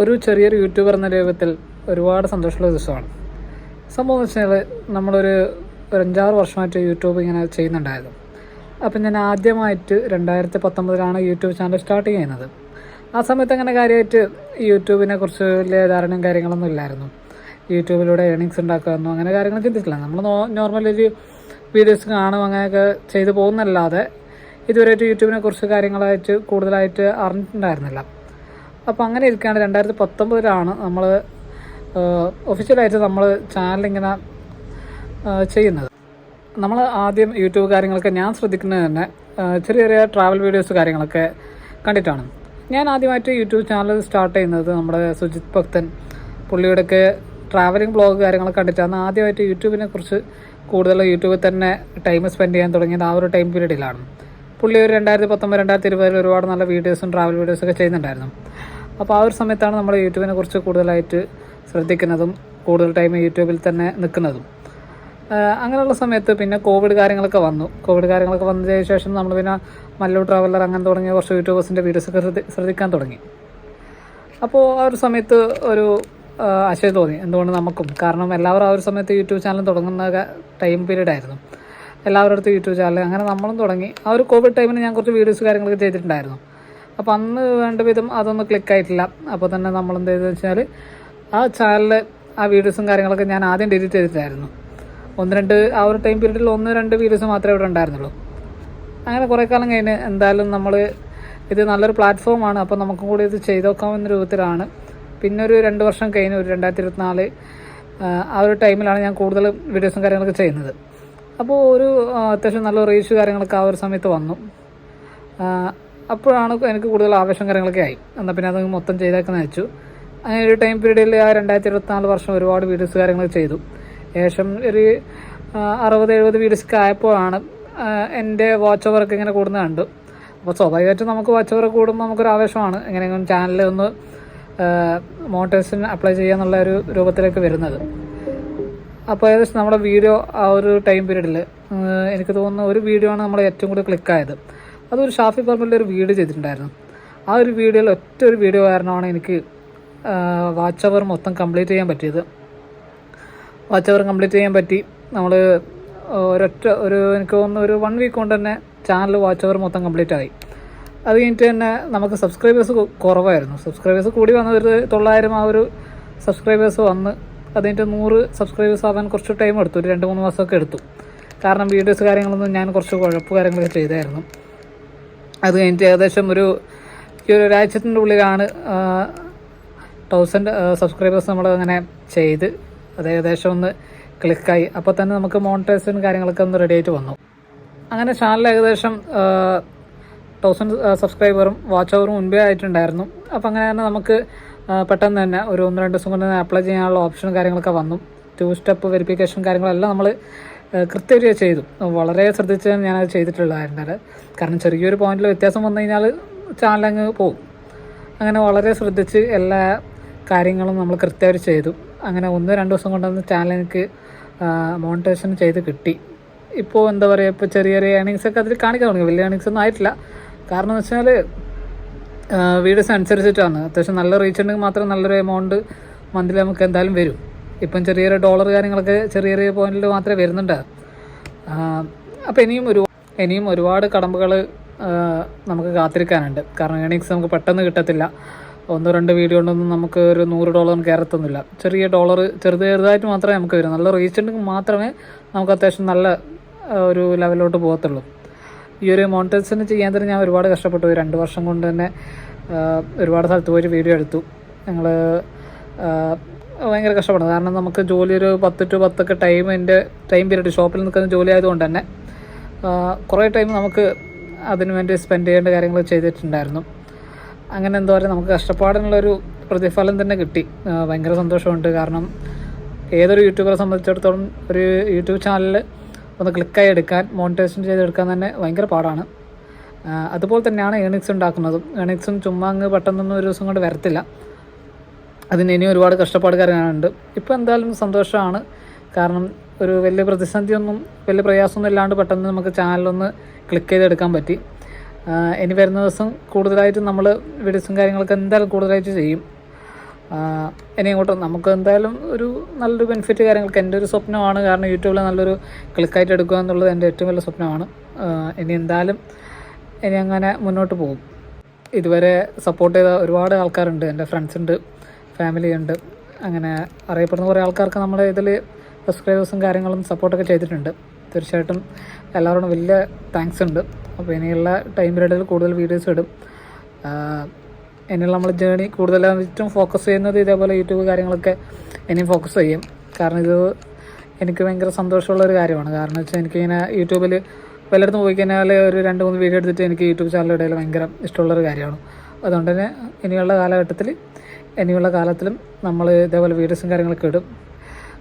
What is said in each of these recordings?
ഒരു ചെറിയൊരു യൂട്യൂബർ എന്ന രൂപത്തിൽ ഒരുപാട് സന്തോഷമുള്ള ദിവസമാണ്. സംഭവം എന്ന് വെച്ചാൽ നമ്മളൊരു ഒരു അഞ്ചാറ് വർഷമായിട്ട് യൂട്യൂബ് ഇങ്ങനെ ചെയ്യുന്നുണ്ടായിരുന്നു. അപ്പം ഞാൻ ആദ്യമായിട്ട് രണ്ടായിരത്തി പത്തൊമ്പതിലാണ് യൂട്യൂബ് ചാനൽ സ്റ്റാർട്ട് ചെയ്യുന്നത്. ആ സമയത്ത് അങ്ങനെ കാര്യമായിട്ട് യൂട്യൂബിനെ കുറിച്ച് വലിയ ധാരണയും കാര്യങ്ങളൊന്നും ഇല്ലായിരുന്നു. യൂട്യൂബിലൂടെ ഏണിങ്സ് ഉണ്ടാക്കാമെന്നോ അങ്ങനെ കാര്യങ്ങൾ ചിന്തിച്ചില്ല നമ്മൾ നോർമൽ ഒരു വീഡിയോസ് കാണും അങ്ങനെയൊക്കെ ചെയ്തു പോകുന്നല്ലാതെ ഇതുവരെയായിട്ട് യൂട്യൂബിനെ കുറിച്ച് കാര്യങ്ങളായിട്ട് കൂടുതലായിട്ട് അറിഞ്ഞിട്ടുണ്ടായിരുന്നില്ല. അപ്പോൾ അങ്ങനെ ഇരിക്കുകയാണ്. രണ്ടായിരത്തി പത്തൊമ്പതിലാണ് നമ്മൾ ഒഫീഷ്യലായിട്ട് നമ്മൾ ചാനലിങ്ങനെ ചെയ്യുന്നത്. നമ്മൾ ആദ്യം യൂട്യൂബ് കാര്യങ്ങളൊക്കെ ഞാൻ ശ്രദ്ധിക്കുന്നത് തന്നെ ചെറിയ ചെറിയ ട്രാവൽ വീഡിയോസ് കാര്യങ്ങളൊക്കെ കണ്ടിട്ടാണ്. ഞാൻ ആദ്യമായിട്ട് യൂട്യൂബ് ചാനൽ സ്റ്റാർട്ട് ചെയ്യുന്നത് നമ്മുടെ സുജിത് ഭക്തൻ പുള്ളിയുടെയൊക്കെ ട്രാവലിംഗ് ബ്ലോഗ് കാര്യങ്ങളൊക്കെ കണ്ടിട്ടാണ് ആദ്യമായിട്ട് യൂട്യൂബിനെ കുറിച്ച് കൂടുതൽ യൂട്യൂബിൽ തന്നെ ടൈം സ്പെൻഡ് ചെയ്യാൻ തുടങ്ങിയത് ആ ഒരു ടൈം പീരീഡിലാണ് പുള്ളി ഒരു രണ്ടായിരത്തി പത്തൊമ്പത് രണ്ടായിരത്തി ഇരുപതിൽ ഒരുപാട് നല്ല വീഡിയോസും ട്രാവൽ വീഡിയോസൊക്കെ ചെയ്യുന്നുണ്ടായിരുന്നു. അപ്പോൾ ആ ഒരു സമയത്താണ് നമ്മൾ യൂട്യൂബിനെ കുറിച്ച് കൂടുതലായിട്ട് ശ്രദ്ധിക്കുന്നതും കൂടുതൽ ടൈം യൂട്യൂബിൽ തന്നെ നിൽക്കുന്നതും. അങ്ങനെയുള്ള സമയത്ത് പിന്നെ കോവിഡ് കാര്യങ്ങളൊക്കെ വന്നു. കോവിഡ് കാര്യങ്ങളൊക്കെ വന്നതിന് ശേഷം നമ്മൾ പിന്നെ മല്ലു ട്രാവലർ അങ്ങനെ തുടങ്ങിയ കുറച്ച് യൂട്യൂബേഴ്സിന്റെ വീഡിയോസൊക്കെ ശ്രദ്ധി ശ്രദ്ധിക്കാൻ തുടങ്ങി. അപ്പോൾ ആ ഒരു സമയത്ത് ഒരു ആശയം തോന്നി. എന്തുകൊണ്ട് നമുക്കും? കാരണം എല്ലാവരും ആ ഒരു സമയത്ത് യൂട്യൂബ് ചാനൽ തുടങ്ങുന്ന ടൈം പീരീഡ് ആയിരുന്നു. എല്ലാവരുടെ അടുത്ത് യൂട്യൂബ് ചാനൽ അങ്ങനെ നമ്മളും തുടങ്ങി. ആ ഒരു കോവിഡ് ടൈമിൽ ഞാൻ കുറച്ച് വീഡിയോസ് കാര്യങ്ങളൊക്കെ ചെയ്തിട്ടുണ്ടായിരുന്നു. അപ്പോൾ അന്ന് വേണ്ട വിധം അതൊന്നും ക്ലിക്കായിട്ടില്ല അപ്പോൾ തന്നെ നമ്മൾ എന്ത് ചെയ്തെന്ന് വെച്ചാൽ ആ ചാനലിൽ ആ വീഡിയോസും കാര്യങ്ങളൊക്കെ ഞാൻ ആദ്യം ഡിലീറ്റ് ചെയ്തിട്ടായിരുന്നു. ഒന്ന് രണ്ട് ആ ഒരു ടൈം പീരീഡിൽ ഒന്ന് രണ്ട് വീഡിയോസ് മാത്രമേ ഇവിടെ ഉണ്ടായിരുന്നുള്ളൂ. അങ്ങനെ കുറേ കാലം കഴിഞ്ഞ് എന്തായാലും നമ്മൾ ഇത് നല്ലൊരു പ്ലാറ്റ്ഫോമാണ് അപ്പോൾ നമുക്കും കൂടി ഇത് ചെയ്തു നോക്കാമെന്ന രൂപത്തിലാണ്. പിന്നെ ഒരു രണ്ട് വർഷം കഴിഞ്ഞ് ഒരു രണ്ടായിരത്തി ഇരുപത്തിനാല് ആ ഒരു ടൈമിലാണ് ഞാൻ കൂടുതൽ വീഡിയോസും കാര്യങ്ങളൊക്കെ ചെയ്യുന്നത്. അപ്പോൾ ഒരു അത്യാവശ്യം നല്ല റീച്ച് കാര്യങ്ങളൊക്കെ ആ ഒരു സമയത്ത് വന്നു. അപ്പോഴാണ് എനിക്ക് കൂടുതൽ ആവേശം കാര്യങ്ങളൊക്കെ ആയി. എന്നാൽ പിന്നെ അത് മൊത്തം ചെയ്തേക്കെന്ന് വെച്ചു. അങ്ങനെ ഒരു ടൈം പീരീഡിൽ ആ രണ്ടായിരത്തി ഇരുപത്തിനാല് വർഷം ഒരുപാട് വീഡിയോസ് കാര്യങ്ങൾ ചെയ്തു. ഏകദേശം ഒരു അറുപത് എഴുപത് വീഡിയോസൊക്കെ ആയപ്പോഴാണ് എന്റെ വാച്ച് ഓവറൊക്കെ ഇങ്ങനെ കൂടുന്നത് കണ്ടു. അപ്പോൾ സ്വാഭാവികമായിട്ടും നമുക്ക് വാച്ച് ഓവർ കൂടുമ്പോൾ നമുക്കൊരു ആവേശമാണ്. എങ്ങനെയെങ്കിലും ചാനലിൽ ഒന്ന് മോട്ടേഴ്സിന് അപ്ലൈ ചെയ്യാന്നുള്ള ഒരു രൂപത്തിലേക്ക് വരുന്നത്. അപ്പോൾ ഏകദേശം നമ്മുടെ വീഡിയോ ആ ഒരു ടൈം പീരീഡിൽ എനിക്ക് തോന്നുന്ന ഒരു വീഡിയോ ആണ് നമ്മൾ ഏറ്റവും കൂടുതൽ ക്ലിക്കായത് അതൊരു ഷാഫി പറമ്പിന്റെ ഒരു വീഡിയോ ചെയ്തിട്ടുണ്ടായിരുന്നു. ആ ഒരു വീഡിയോയിൽ ഒറ്റ ഒരു വീഡിയോ കാരണമാണ് എനിക്ക് വാച്ച് അവർ മൊത്തം കംപ്ലീറ്റ് ചെയ്യാൻ പറ്റിയത്. വാച്ച് അവർ കംപ്ലീറ്റ് ചെയ്യാൻ പറ്റി. നമ്മൾ ഒരൊറ്റ ഒരു എനിക്ക് തോന്നുന്നു ഒരു വൺ വീക്ക് കൊണ്ട് തന്നെ ചാനൽ വാച്ച് അവർ മൊത്തം കംപ്ലീറ്റ് ആയി. അത് കഴിഞ്ഞിട്ട് തന്നെ നമുക്ക് സബ്സ്ക്രൈബേഴ്സ് കുറവായിരുന്നു. സബ്സ്ക്രൈബേഴ്സ് കൂടി വന്നത് ഒരു തൊള്ളായിരം ആ ഒരു സബ്സ്ക്രൈബേഴ്സ് വന്ന് അത് കഴിഞ്ഞിട്ട് നൂറ് സബ്സ്ക്രൈബേഴ്സ് ആവാൻ കുറച്ച് ടൈം എടുത്തു. ഒരു രണ്ട് മൂന്ന് മാസമൊക്കെ എടുത്തു. കാരണം വീഡിയോസ് കാര്യങ്ങളൊന്നും ഞാൻ കുറച്ച് കുഴപ്പ് കാര്യങ്ങളൊക്കെ ചെയ്തായിരുന്നു. അത് കഴിഞ്ഞിട്ട് ഏകദേശം ഒരു ഈ ഒരു ഒരാഴ്ചത്തിന്റെ ഉള്ളിലാണ് തൗസൻഡ് സബ്സ്ക്രൈബേഴ്സ് നമ്മൾ അങ്ങനെ ചെയ്ത് അത് ഏകദേശം ഒന്ന് ക്ലിക്കായി അപ്പോൾ തന്നെ നമുക്ക് മോണിറ്റൈസേഷൻ കാര്യങ്ങളൊക്കെ ഒന്ന് റെഡി ആയിട്ട് വന്നു. അങ്ങനെ ചാനൽ ഏകദേശം തൗസൻഡ് സബ്സ്ക്രൈബറും വാച്ച് അവറും മുൻപേ ആയിട്ടുണ്ടായിരുന്നു. അപ്പോൾ അങ്ങനെ തന്നെ നമുക്ക് പെട്ടെന്ന് തന്നെ ഒരു ഒന്ന് രണ്ട് ദിവസം കൊണ്ട് തന്നെ അപ്ലൈ ചെയ്യാനുള്ള ഓപ്ഷനും കാര്യങ്ങളൊക്കെ വന്നു. ടു സ്റ്റെപ്പ് വെരിഫിക്കേഷൻ കാര്യങ്ങളെല്ലാം നമ്മൾ കൃത്യമായി ചെയ്തു. വളരെ ശ്രദ്ധിച്ച് ഞാനത് ചെയ്തിട്ടുള്ളതായിരുന്നത് കാരണം ചെറിയൊരു പോയിന്റിൽ വ്യത്യാസം വന്നു കഴിഞ്ഞാൽ ചാനൽ അങ്ങ് പോകും. അങ്ങനെ വളരെ ശ്രദ്ധിച്ച് എല്ലാ കാര്യങ്ങളും നമ്മൾ കൃത്യമായി ചെയ്തു. അങ്ങനെ ഒന്നോ രണ്ട് ദിവസം കൊണ്ടൊന്ന് ചാനൽ എനിക്ക് മോണിറ്റേഷൻ ചെയ്ത് കിട്ടി. ഇപ്പോൾ എന്താ പറയുക ഇപ്പോൾ ചെറിയ ചെറിയ ഏണിങ്സ് ഒക്കെ അതിൽ കാണിക്കാൻ തുടങ്ങി. വലിയ ഏണിങ്സ് ഒന്നും ആയിട്ടില്ല. കാരണം എന്ന് വെച്ചാൽ വീഡിയോസ് അനുസരിച്ചിട്ടാണ്. അത്യാവശ്യം നല്ല റീച്ച് ഉണ്ടെങ്കിൽ മാത്രം നല്ലൊരു എമൗണ്ട് മന്ത്ലി നമുക്ക് എന്തായാലും വരും. ഇപ്പം ചെറിയ ചെറിയ ഡോളർ കാര്യങ്ങളൊക്കെ ചെറിയ ചെറിയ പോയിന്റിൽ മാത്രമേ വരുന്നുണ്ട്. അപ്പോൾ ഇനിയും ഒരു ഇനിയും ഒരുപാട് കടമ്പകൾ നമുക്ക് കാത്തിരിക്കാനുണ്ട്. കാരണം ഏണിങ്സ് നമുക്ക് പെട്ടെന്ന് കിട്ടത്തില്ല. ഒന്നോ രണ്ട് വീഡിയോ കൊണ്ടൊന്നും നമുക്ക് ഒരു നൂറ് ഡോളർ കയറത്തൊന്നുമില്ല. ചെറിയ ഡോളർ ചെറുത് ചെറുതായിട്ട് മാത്രമേ നമുക്ക് വരും. നല്ല ഉണ്ടെങ്കിൽ മാത്രമേ നമുക്ക് അത്യാവശ്യം നല്ല ഒരു ലെവലിലോട്ട് പോകത്തുള്ളൂ. ഈ ഒരു മോണിറ്റൈസേഷൻ ചെയ്യാൻ തന്നെ ഞാൻ ഒരുപാട് കഷ്ടപ്പെട്ടു. രണ്ട് വർഷം കൊണ്ട് തന്നെ ഒരുപാട് സ്ഥലത്ത് പോയിട്ട് വീഡിയോ എടുത്തു. ഞങ്ങൾ ഭയങ്കര കഷ്ടപ്പെടുന്നത് കാരണം നമുക്ക് ജോലി ഒരു പത്ത് ടു പത്തൊക്കെ ടൈം ടൈം പീരീഡ് ഷോപ്പിൽ നിൽക്കുന്ന ജോലി ആയതുകൊണ്ട് തന്നെ കുറേ ടൈം നമുക്ക് അതിനു വേണ്ടി സ്പെൻഡ് ചെയ്യേണ്ട കാര്യങ്ങൾ ചെയ്തിട്ടുണ്ടായിരുന്നു. അങ്ങനെ എന്താ പറയുക നമുക്ക് കഷ്ടപ്പാടിനുള്ളൊരു പ്രതിഫലം തന്നെ കിട്ടി. ഭയങ്കര സന്തോഷമുണ്ട്. കാരണം ഏതൊരു യൂട്യൂബറെ സംബന്ധിച്ചിടത്തോളം ഒരു യൂട്യൂബ് ചാനലിൽ ഒന്ന് ക്ലിക്കായി എടുക്കാൻ മോണിറ്റൈസേഷൻ ചെയ്തെടുക്കാൻ തന്നെ ഭയങ്കര പാടാണ്. അതുപോലെ തന്നെയാണ് ഏണിക്സ് ഉണ്ടാക്കുന്നതും. ഏണിക്സും ചുമ്മാ അങ്ങ് പെട്ടെന്നൊന്നും ഒരു ദിവസം കൊണ്ട് വരത്തില്ല. അതിന് ഇനി ഒരുപാട് കഷ്ടപ്പാട് കാര്യങ്ങളുണ്ട് ഇപ്പോൾ എന്തായാലും സന്തോഷമാണ്. കാരണം ഒരു വലിയ പ്രതിസന്ധിയൊന്നും വലിയ പ്രയാസമൊന്നും ഇല്ലാണ്ട് പെട്ടെന്ന് നമുക്ക് ചാനലൊന്ന് ക്ലിക്ക് ചെയ്തെടുക്കാൻ പറ്റി. ഇനി വരുന്ന ദിവസം കൂടുതലായിട്ട് നമ്മൾ വീഡിയോസും കാര്യങ്ങളൊക്കെ എന്തായാലും കൂടുതലായിട്ട് ചെയ്യും. ഇനി അങ്ങോട്ട് നമുക്ക് എന്തായാലും ഒരു നല്ലൊരു ബെനിഫിറ്റ് കാര്യങ്ങൾക്ക് എന്റെ ഒരു സ്വപ്നമാണ്. കാരണം യൂട്യൂബിൽ നല്ലൊരു ക്ലിക്കായിട്ട് എടുക്കുക എന്നുള്ളത് എന്റെ ഏറ്റവും വലിയ സ്വപ്നമാണ്. ഇനി എന്തായാലും ഇനി അങ്ങനെ മുന്നോട്ട് പോകും. ഇതുവരെ സപ്പോർട്ട് ചെയ്ത ഒരുപാട് ആൾക്കാരുണ്ട് എന്റെ ഫ്രണ്ട്സ് ഉണ്ട്. ഫാമിലി ഉണ്ട്. അങ്ങനെ അറിയപ്പെടുന്ന കുറേ ആൾക്കാർക്ക് നമ്മുടെ ഇതിൽ സബ്സ്ക്രൈബേഴ്സും കാര്യങ്ങളും സപ്പോർട്ടൊക്കെ ചെയ്തിട്ടുണ്ട്. തീർച്ചയായിട്ടും എല്ലാവരോടും വലിയ താങ്ക്സ് ഉണ്ട്. അപ്പോൾ ഇനിയുള്ള ടൈം പീരീഡിൽ കൂടുതൽ വീഡിയോസ് ഇടും. ഇനിയുള്ള നമ്മൾ ജേണി കൂടുതലായിട്ടും ഫോക്കസ് ചെയ്യുന്നത് ഇതേപോലെ യൂട്യൂബ് കാര്യങ്ങളൊക്കെ ഇനിയും ഫോക്കസ് ചെയ്യും. കാരണം ഇത് എനിക്ക് ഭയങ്കര സന്തോഷമുള്ള ഒരു കാര്യമാണ്. കാരണം വെച്ചാൽ എനിക്കിങ്ങനെ യൂട്യൂബിൽ പലയിടത്തും പോയി കഴിഞ്ഞാൽ ഒരു രണ്ട് മൂന്ന് വീഡിയോ എടുത്തിട്ട് എനിക്ക് യൂട്യൂബ് ചാനലിടയിൽ ഭയങ്കര ഇഷ്ടമുള്ളൊരു കാര്യമാണ്. അതുകൊണ്ട് തന്നെ ഇനിയുള്ള കാലഘട്ടത്തിൽ ഇനിയുള്ള കാലത്തിലും നമ്മൾ ഇതേപോലെ വീഡിയോസും കാര്യങ്ങളൊക്കെ ഇടും.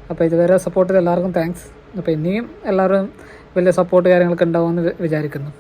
അപ്പോൾ ഇതുവരെ സപ്പോർട്ട് എല്ലാവർക്കും താങ്ക്സ് അപ്പോൾ ഇനിയും എല്ലാവരും വലിയ സപ്പോർട്ട് കാര്യങ്ങളൊക്കെ ഉണ്ടാവുമെന്ന് വിചാരിക്കുന്നു.